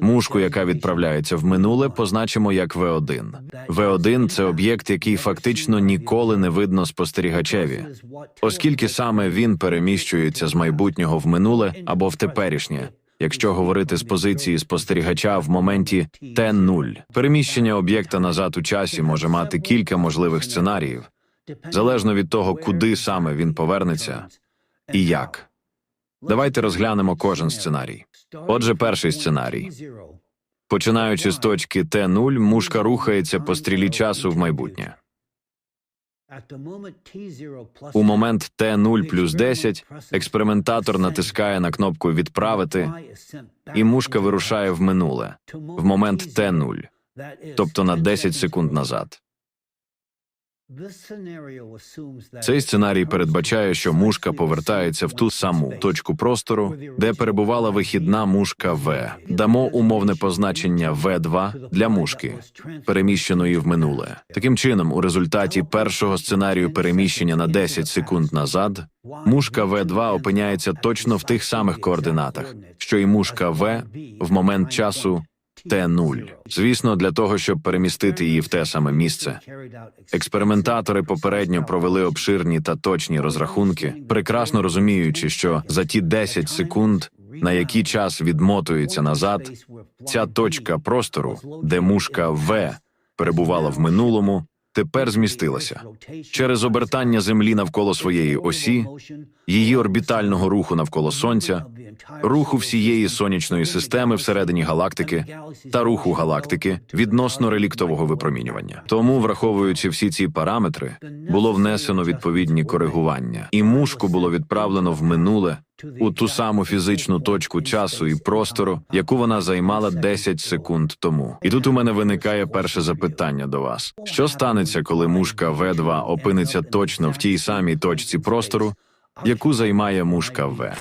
Мушку, яка відправляється в минуле, позначимо як В1. В1 – це об'єкт, який фактично ніколи не видно спостерігачеві, оскільки саме він переміщується з майбутнього в минуле або в теперішнє. Якщо говорити з позиції спостерігача в моменті Т0, переміщення об'єкта назад у часі може мати кілька можливих сценаріїв, залежно від того, куди саме він повернеться і як. Давайте розглянемо кожен сценарій. Отже, перший сценарій. Починаючи з точки Т0, мушка рухається по стрілі часу в майбутнє. У момент Т0 плюс 10 експериментатор натискає на кнопку Відправити, і мушка вирушає в минуле в момент Т0, тобто на 10 секунд назад. Цей сценарій передбачає, що мушка повертається в ту саму точку простору, де перебувала вихідна мушка В. Дамо умовне позначення В2 для мушки, переміщеної в минуле. Таким чином, у результаті першого сценарію переміщення на 10 секунд назад, мушка В2 опиняється точно в тих самих координатах, що й мушка В в момент часу Т0. Звісно, для того, щоб перемістити її в те саме місце. Експериментатори попередньо провели обширні та точні розрахунки, прекрасно розуміючи, що за ті 10 секунд, на які час відмотується назад, ця точка простору, де мушка В перебувала в минулому, тепер змістилася через обертання Землі навколо своєї осі, її орбітального руху навколо Сонця, руху всієї сонячної системи всередині галактики та руху галактики відносно реліктового випромінювання. Тому, враховуючи всі ці параметри, було внесено відповідні коригування, і мушку було відправлено в минуле у ту саму фізичну точку часу і простору, яку вона займала 10 секунд тому. І тут у мене виникає перше запитання до вас: що станеться, коли мушка В2 опиниться точно в тій самій точці простору, яку займає мушка В?